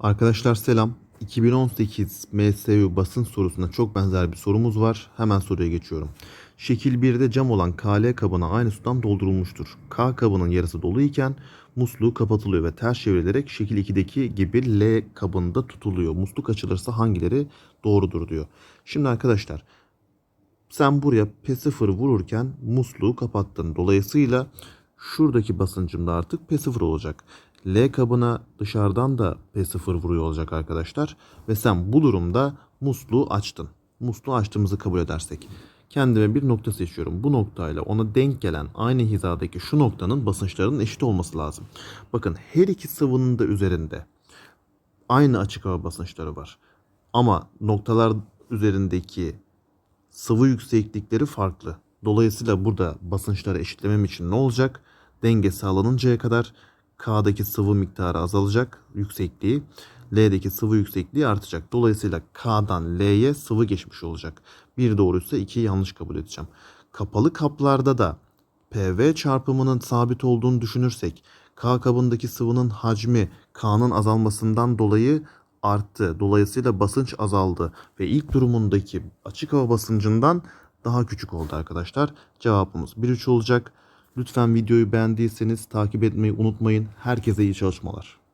Arkadaşlar selam. 2018 MSU basın sorusuna çok benzer bir sorumuz var. Hemen soruya geçiyorum. Şekil 1'de cam olan KL kabına aynı sudan doldurulmuştur. K kabının yarısı dolu iken musluğu kapatılıyor ve ters çevrilerek şekil 2'deki gibi L kabında tutuluyor. Musluk açılırsa hangileri doğrudur diyor. Şimdi arkadaşlar sen buraya P0 vururken musluğu kapattın. Dolayısıyla şuradaki basıncım da artık P0 olacak. L kabına dışarıdan da P0 vuruyor olacak arkadaşlar. Ve sen bu durumda musluğu açtın. Musluğu açtığımızı kabul edersek. Kendime bir nokta seçiyorum. Bu noktayla ona denk gelen aynı hizadaki şu noktanın basınçlarının eşit olması lazım. Bakın her iki sıvının da üzerinde aynı açık hava basınçları var. Ama noktalar üzerindeki sıvı yükseklikleri farklı. Dolayısıyla burada basınçları eşitlemem için ne olacak? Denge sağlanıncaya kadar K'daki sıvı miktarı azalacak yüksekliği. L'deki sıvı yüksekliği artacak. Dolayısıyla K'dan L'ye sıvı geçmiş olacak. Bir doğruysa iki yanlış kabul edeceğim. Kapalı kaplarda da PV çarpımının sabit olduğunu düşünürsek K kabındaki sıvının hacmi K'nın azalmasından dolayı arttı. Dolayısıyla basınç azaldı ve ilk durumundaki açık hava basıncından daha küçük oldu arkadaşlar. Cevabımız 1-3 olacak. Lütfen videoyu beğendiyseniz takip etmeyi unutmayın. Herkese iyi çalışmalar.